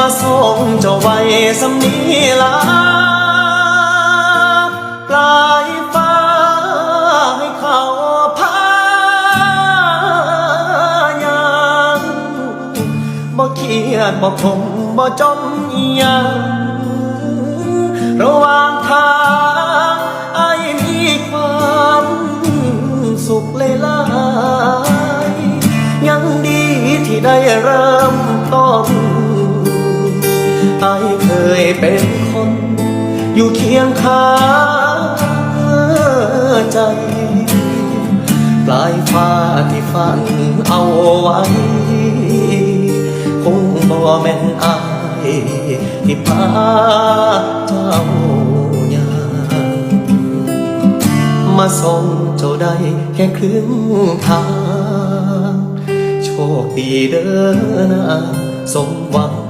มาส่งเจ้าไว้สำนีลาปลายฟ้าให้เขาพายางบ่เครียดบ่คมบ่จมอีหยังระหว่างทางไอ้มีความสุขเลยลายยังดีที่ได้เริ่มต้น ไอ้ายเคยเป็นคน อยู่เคียงข้างใจ ปลายฟ้าที่ฝันเอาไว้คงบ่แม่นอายที่พาเจ้ายางมาส่งเจ้าได้แค่ครึ่งทางโชคดีเด้อนะสมหวัง